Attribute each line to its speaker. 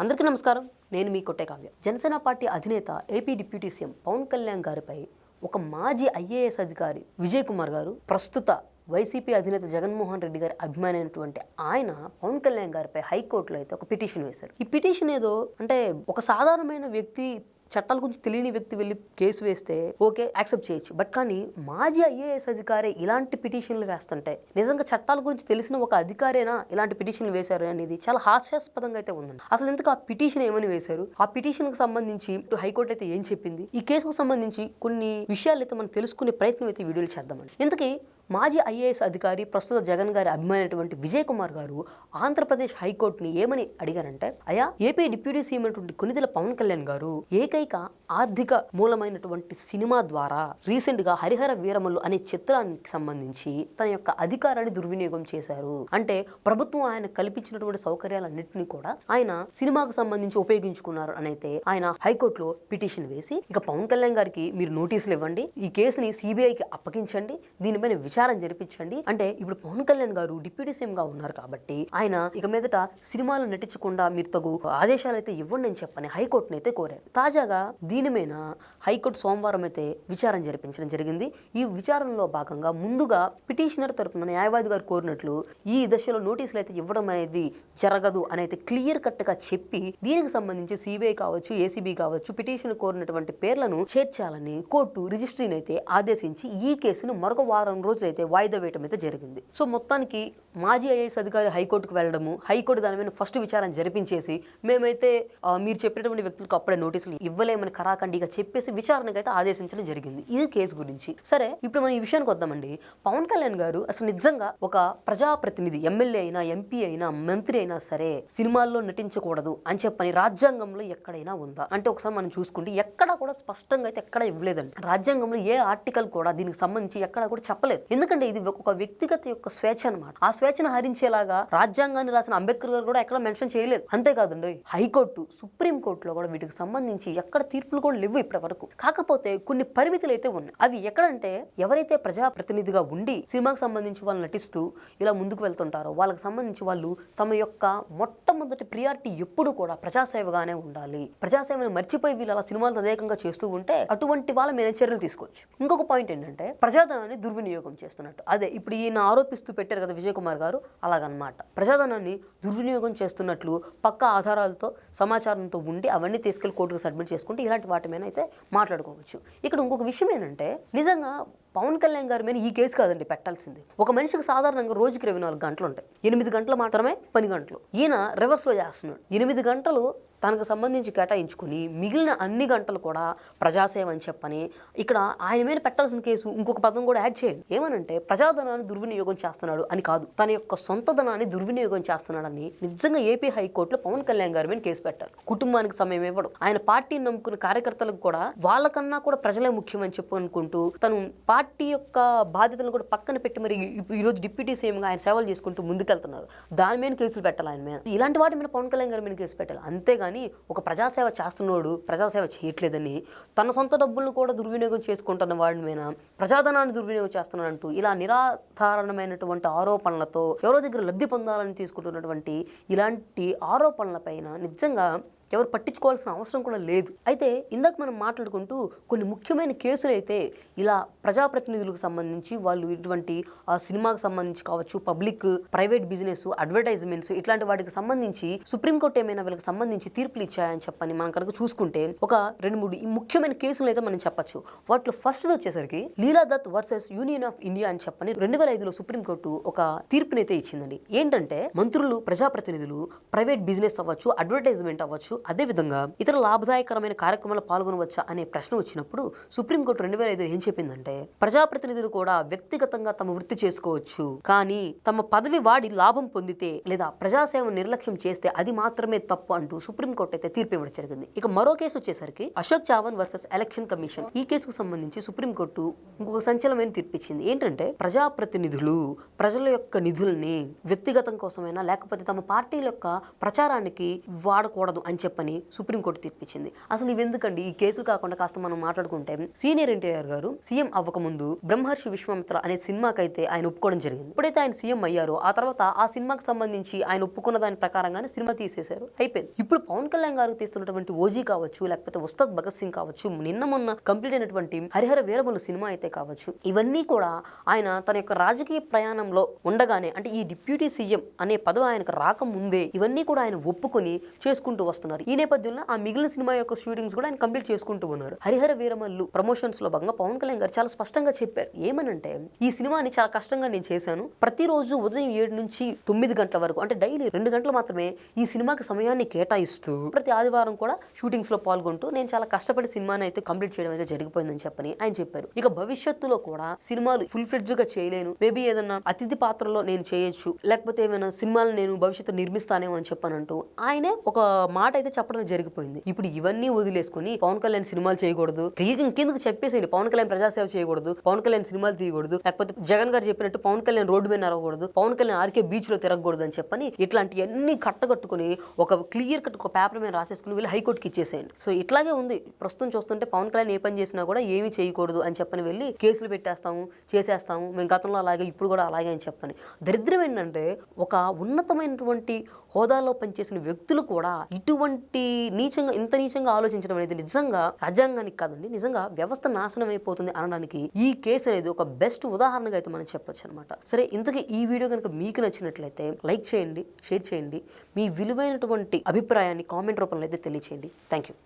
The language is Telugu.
Speaker 1: అందరికీ నమస్కారం. నేను మీ కొట్టే కావ్య. జనసేన పార్టీ అధినేత AP deputy CM Pawan Kalyan గారిపై ఒక మాజీ ఐఏఎస్ అధికారి విజయ్ కుమార్ గారు ప్రస్తుత వైసీపీ అధినేత జగన్మోహన్ రెడ్డి గారి అభిమాని అయినటువంటి ఆయన పవన్ కళ్యాణ్ గారిపై హైకోర్టులో అయితే ఒక పిటిషన్ వేశారు. ఈ పిటిషన్ ఏదో అంటే ఒక సాధారణమైన వ్యక్తి చట్టాల గురించి తెలియని వ్యక్తి వెళ్ళి కేసు వేస్తే ఓకే యాక్సెప్ట్ చేయొచ్చు. బట్ కానీ మాజీ ఐఏఎస్ అధికారే ఇలాంటి పిటిషన్లు వేస్తుంటే నిజంగా చట్టాల గురించి తెలిసిన ఒక అధికారేనా ఇలాంటి పిటిషన్లు వేశారు అనేది చాలా హాస్యాస్పదంగా అయితే ఉందండి. అసలు ఎందుకు ఆ పిటిషన్ ఏమని వేశారు? ఆ పిటిషన్కి సంబంధించి ఇటు హైకోర్టు అయితే ఏం చెప్పింది? ఈ కేసుకు సంబంధించి కొన్ని విషయాలు అయితే మనం తెలుసుకునే ప్రయత్నం అయితే వీడియోలు చేద్దామండి. ఇంతకీ మాజీ ఐఏఎస్ అధికారి ప్రస్తుత జగన్ గారి అభిమానైనటువంటి విజయ్ కుమార్ గారు ఆంధ్రప్రదేశ్ హైకోర్టుని ఏమని అడిగారంటే అయా ఏపీ డిప్యూటీ సీఎం అయినటువంటి కొనిదెల పవన్ కళ్యాణ్ గారు ఏకైక ఆర్థిక మూలమైనటువంటి సినిమా ద్వారా రీసెంట్గా హరిహర వీరమల్లు అనే చిత్రానికి సంబంధించి తన యొక్క అధికారాన్ని దుర్వినియోగం చేశారు. అంటే ప్రభుత్వం ఆయన కల్పించినటువంటి సౌకర్యాలన్నింటినీ కూడా ఆయన సినిమాకు సంబంధించి ఉపయోగించుకున్నారు. అని అయితే ఆయన హైకోర్టులో పిటిషన్ వేసి ఇక పవన్ కళ్యాణ్ గారికి మీరు నోటీసులు ఇవ్వండి. ఈ కేసుని సిబిఐకి అప్పగించండి. దీనిపైన విచారం జరిపించండి. అంటే ఇప్పుడు పవన్ కళ్యాణ్ గారు డిప్యూటీ సీఎం గా ఉన్నారు కాబట్టి ఆయన ఇక మీదట సినిమాలు నటించకుండా మీరు తగు ఆదేశాలు అయితే ఇవ్వండి అని చెప్పని హైకోర్టును అయితే కోరారు. తాజాగా దీని మీద హైకోర్టు సోమవారం అయితే విచారణ జరిపించడం జరిగింది. ఈ విచారణలో భాగంగా ముందుగా పిటిషనర్ తరపున న్యాయవాది గారు కోరినట్లు ఈ దశలో నోటీసులు అయితే ఇవ్వడం అనేది జరగదు అని అయితే క్లియర్ కట్గా చెప్పి దీనికి సంబంధించి సిబిఐ కావచ్చు ఏసీబీ కావచ్చు పిటిషన్ కోరినటువంటి పేర్లను చేర్చాలని కోర్టు రిజిస్ట్రీని అయితే ఆదేశించి ఈ కేసును మరొక వారం రోజులైతే వాయిదా వేయటం అయితే జరిగింది. సో మొత్తానికి మాజీ ఐఏఎస్ అధికారి హైకోర్టుకు వెళ్ళడము హైకోర్టు దాని మీద ఫస్ట్ విచారణ జరిపించేసి మేమైతే మీరు చెప్పినటువంటి వ్యక్తులకు అప్పుడే నోటీసులు ఇవ్వలేమని కరాఖండిగా చెప్పేసి విచారణకు అయితే ఆదేశించడం జరిగింది. ఇది కేసు గురించి. సరే ఇప్పుడు మనం ఈ విషయానికి వద్దామండి. పవన్ కళ్యాణ్ గారు అసలు నిజంగా ఒక ప్రజాప్రతినిధి ఎమ్మెల్యే అయినా ఎంపీ అయినా మంత్రి అయినా సరే సినిమాల్లో నటించకూడదు అని చెప్పని రాజ్యాంగంలో ఎక్కడైనా ఉందా? అంటే ఒకసారి మనం చూసుకుంటే ఎక్కడా కూడా స్పష్టంగా అయితే ఎక్కడ ఇవ్వలేదండి. రాజ్యాంగంలో ఏ ఆర్టికల్ కూడా దీనికి సంబంధించి ఎక్కడా కూడా చెప్పలేదు. ఎందుకంటే ఇది ఒక వ్యక్తిగత యొక్క స్వేచ్ఛ అనమాట ఆ స్వేచ్ఛను హరించేలాగా రాజ్యాంగాన్ని రాసిన అంబేద్కర్ గారు కూడా ఎక్కడ మెన్షన్ చేయలేదు. అంతేకాదండి హైకోర్టు సుప్రీం కోర్టులో కూడా వీటికి సంబంధించి ఎక్కడ తీర్పులు కూడా లేవు ఇప్పటి వరకు కాకపోతే కొన్ని పరిమితులు అయితే ఉన్నాయి. అవి ఎక్కడంటే ఎవరైతే ప్రజాప్రతినిధిగా ఉండి సినిమాకి సంబంధించి వాళ్ళు నటిస్తూ ఇలా ముందుకు వెళ్తుంటారో వాళ్ళకి సంబంధించి వాళ్ళు తమ యొక్క మొట్టమొదటి ప్రియారిటీ ఎప్పుడు కూడా ప్రజాసేవగానే ఉండాలి. ప్రజాసేవని మర్చిపోయి వీళ్ళు అలా సినిమాలు తదేకంగా చేస్తూ ఉంటే అటువంటి వాళ్ళ మీద చర్యలు తీసుకోవచ్చు. ఇంకొక పాయింట్ ఏంటంటే ప్రజాధనాన్ని దుర్వినియోగం చేస్తున్నట్టు. అదే ఇప్పుడు ఈయన ఆరోపిస్తూ పెట్టారు కదా విజయ్ కుమార్ గారు అలాగనమాట. ప్రజాధనాన్ని దుర్వినియోగం చేస్తున్నట్లు పక్క ఆధారాలతో సమాచారంతో ఉండి అవన్నీ తీసుకెళ్ళి కోర్టుకు సబ్మిట్ చేసుకుంటే ఇలాంటి వాటి మీద అయితే మాట్లాడుకోవచ్చు. ఇక్కడ ఇంకొక విషయం ఏంటంటే నిజంగా పవన్ కళ్యాణ్ గారి మీద ఈ కేసు కాదండి పెట్టాల్సింది. ఒక మనిషికి సాధారణంగా రోజుకి ఇరవై నాలుగు గంటలు ఉంటాయి. ఎనిమిది గంటలు మాత్రమే పని గంటలు. ఈయన రివర్స్లో చేస్తున్నాడు. ఎనిమిది గంటలు తనకు సంబంధించి కేటాయించుకుని మిగిలిన అన్ని గంటలు కూడా ప్రజాసేవ అని చెప్పని ఇక్కడ ఆయన మీద పెట్టాల్సిన కేసు ఇంకొక పదం కూడా యాడ్ చేయండి. ఏమనంటే ప్రజాధనాన్ని దుర్వినియోగం చేస్తున్నాడు అని కాదు. తన యొక్క సొంత ధనాన్ని దుర్వినియోగం చేస్తున్నాడని నిజంగా ఏపీ హైకోర్టులో పవన్ కళ్యాణ్ గారి మీద కేసు పెట్టారు. కుటుంబానికి సమయం ఇవ్వడం. ఆయన పార్టీని నమ్ముకున్న కార్యకర్తలకు కూడా వాళ్ళకన్నా కూడా ప్రజలే ముఖ్యం అని చెప్పు అనుకుంటూ తను పార్టీ యొక్క బాధ్యతలను కూడా పక్కన పెట్టి మరి ఈరోజు డిప్యూటీ సీఎంగా ఆయన సేవలు చేసుకుంటూ ముందుకెళ్తున్నారు. దాని మీద కేసులు పెట్టాలి ఆయన మీద. ఇలాంటి వాటి మీద పవన్ కళ్యాణ్ గారి మీద కేసు పెట్టాలి. అంతేగాని ఒక ప్రజాసేవ చేస్తున్నాడు ప్రజాసేవ చేయట్లేదని తన సొంత డబ్బులను కూడా దుర్వినియోగం చేసుకుంటున్న వాడి మీద ప్రజాధనాన్ని దుర్వినియోగం చేస్తున్నాడంటూ ఇలా నిరాధారణమైనటువంటి ఆరోపణలతో ఎవరో దగ్గర లబ్ధి పొందాలని తీసుకుంటున్నటువంటి ఇలాంటి ఆరోపణలపైన నిజంగా ఎవరు పట్టించుకోవాల్సిన అవసరం కూడా లేదు. అయితే ఇందాక మనం మాట్లాడుకుంటూ కొన్ని ముఖ్యమైన కేసులు అయితే ఇలా ప్రజాప్రతినిధులకు సంబంధించి వాళ్ళు ఇటువంటి సినిమాకు సినిమాకి సంబంధించి కావచ్చు పబ్లిక్ ప్రైవేట్ బిజినెస్ అడ్వర్టైజ్మెంట్స్ ఇట్లాంటి వాటికి సంబంధించి సుప్రీంకోర్టు ఏమైనా వీళ్ళకి సంబంధించి తీర్పులు ఇచ్చాయని చెప్పని మనం కనుక చూసుకుంటే ఒక రెండు మూడు ఈ ముఖ్యమైన కేసులు అయితే మనం చెప్పొచ్చు. వాటిలో ఫస్ట్ వచ్చేసరికి Leela Dutt versus union of India అని చెప్పని రెండు వేల ఐదులో సుప్రీంకోర్టు ఒక తీర్పునైతే ఇచ్చిందండి. ఏంటంటే మంత్రులు ప్రజాప్రతినిధులు ప్రైవేట్ బిజినెస్ అవ్వచ్చు అడ్వర్టైజ్మెంట్ అవ్వచ్చు అదేవిధంగా ఇతర లాభదాయకరమైన కార్యక్రమాలు పాల్గొనవచ్చా అనే ప్రశ్న వచ్చినప్పుడు సుప్రీంకోర్టు రెండు వేల ఐదు ఏం చెప్పిందంటే ప్రజాప్రతినిధులు కూడా వ్యక్తిగతంగా తమ వృత్తి చేసుకోవచ్చు. కానీ తమ పదవి వాడి లాభం పొందితే లేదా ప్రజాసేవ నిర్లక్ష్యం చేస్తే అది మాత్రమే తప్పు అంటూ సుప్రీంకోర్టు అయితే తీర్పు ఇవ్వడం జరిగింది. ఇక మరో కేసు వచ్చేసరికి Ashok Chavan versus election commission. ఈ కేసుకు సంబంధించి సుప్రీంకోర్టు ఇంకొక సంచలనమైన తీర్పిచ్చింది ఏంటంటే ప్రజాప్రతినిధులు ప్రజల యొక్క నిధుల్ని వ్యక్తిగతం కోసమైనా లేకపోతే తమ పార్టీల యొక్క ప్రచారానికి వాడకూడదు అని చెప్పి చెప్పని సుప్రీంకోర్టు తీర్పిచ్చింది. అసలు ఇవెందుకండి? ఈ కేసు కాకుండా కాస్త మనం మాట్లాడుకుంటే సీనియర్ ఎన్టీఆర్ గారు సీఎం అవ్వకముందు బ్రహ్మర్షి విశ్వామిత్ర అనే సినిమాకైతే ఆయన ఒప్పుకోవడం జరిగింది. ఎప్పుడైతే ఆయన సీఎం అయ్యారో ఆ తర్వాత ఆ సినిమాకి సంబంధించి ఆయన ఒప్పుకున్న దాని ప్రకారంగానే సినిమా తీసేశారు. అయిపోయింది. ఇప్పుడు పవన్ కళ్యాణ్ గారు తీస్తున్నటువంటి ఓజీ కావచ్చు లేకపోతే ఉస్తాద్ భగత్ సింగ్ కావచ్చు నిన్న మొన్న కంప్లీట్ అయినటువంటి హరిహర వీరబలు సినిమా అయితే కావచ్చు ఇవన్నీ కూడా ఆయన తన యొక్క రాజకీయ ప్రయాణంలో ఉండగానే అంటే ఈ డిప్యూటీ సీఎం అనే పదవి ఆయనకు రాకముందే ఇవన్నీ కూడా ఆయన ఒప్పుకొని చేసుకుంటూ వస్తున్నారు. ఈ నేపథ్యంలో ఆ మిగిలిన సినిమా యొక్క షూటింగ్స్ కూడా ఆయన కంప్లీట్ చేసుకుంటూ ఉన్నారు. హరిహర వీరమల్లు ప్రమోషన్స్లో భాగంగా పవన్ కళ్యాణ్ గారు చాలా స్పష్టంగా చెప్పారు. ఏమనంటే ఈ సినిమాని చాలా కష్టంగా నేను చేశాను. ప్రతిరోజు ఉదయం ఏడు నుంచి తొమ్మిది గంటల వరకు అంటే డైలీ రెండు గంటలు మాత్రమే ఈ సినిమాకి సమయాన్ని కేటాయిస్తూ ప్రతి ఆదివారం కూడా షూటింగ్స్లో పాల్గొంటూ నేను చాలా కష్టపడి సినిమాని అయితే కంప్లీట్ చేయడం అయితే జరిగిపోయిందని చెప్పని ఆయన చెప్పారు. ఇక భవిష్యత్తులో కూడా సినిమాలు ఫుల్ ఫ్లెడ్జ్గా చేయలేను. మేబీ ఏదన్నా అతిథి పాత్రలో నేను చేయొచ్చు. లేకపోతే ఏమైనా సినిమాలు నేను భవిష్యత్తు నిర్మిస్తానేమో అని చెప్పనంటూ ఆయనే ఒక మాట అయితే చెప్పడం జరిగిపోయింది. ఇప్పుడు ఇవన్నీ వదిలేసుకొని పవన్ కళ్యాణ్ సినిమాలు చేయకూడదు. క్లియర్ ఇంకెందుకు చెప్పేసేయండి. పవన్ కళ్యాణ్ ప్రజాసేవ చేయకూడదు. పవన్ కళ్యాణ్ సినిమాలు తీయకూడదు. లేకపోతే జగన్ గారు చెప్పినట్టు పవన్ కళ్యాణ్ రోడ్డు మీద నరవకూడదు పవన్ కళ్యాణ్ ఆర్కే బీచ్లో తిరగకూడదు అని చెప్పని ఇట్లాంటివన్నీ కట్టగట్టుకుని ఒక క్లియర్ కట్ ఒక పేపర్ మీద రాసేసుకుని వెళ్ళి హైకోర్టుకి ఇచ్చేసేయండి. సో ఇట్లాగే ఉంది. ప్రస్తుతం చూస్తుంటే పవన్ కళ్యాణ్ ఏ పని చేసినా కూడా ఏమీ చేయకూడదు అని చెప్పని వెళ్ళి కేసులు పెట్టేస్తాము చేసేస్తాము. మేము గతంలో అలాగే ఇప్పుడు కూడా అలాగే అని చెప్పని. దరిద్రం ఏంటంటే ఒక ఉన్నతమైనటువంటి హోదాలో పనిచేసిన వ్యక్తులు కూడా ఇటువంటి నీచంగా ఇంత నీచంగా ఆలోచించడం అనేది నిజంగా రాజ్యాంగానికి కాదండి నిజంగా వ్యవస్థ నాశనం అయిపోతుంది అనడానికి ఈ కేసు అనేది ఒక బెస్ట్ ఉదాహరణగా అయితే మనం చెప్పొచ్చు అనమాట సరే ఇంతకీ ఈ వీడియో కనుక మీకు నచ్చినట్లయితే లైక్ చేయండి షేర్ చేయండి మీ విలువైనటువంటి అభిప్రాయాన్ని కామెంట్ రూపంలో అయితే తెలియచేయండి. Thank you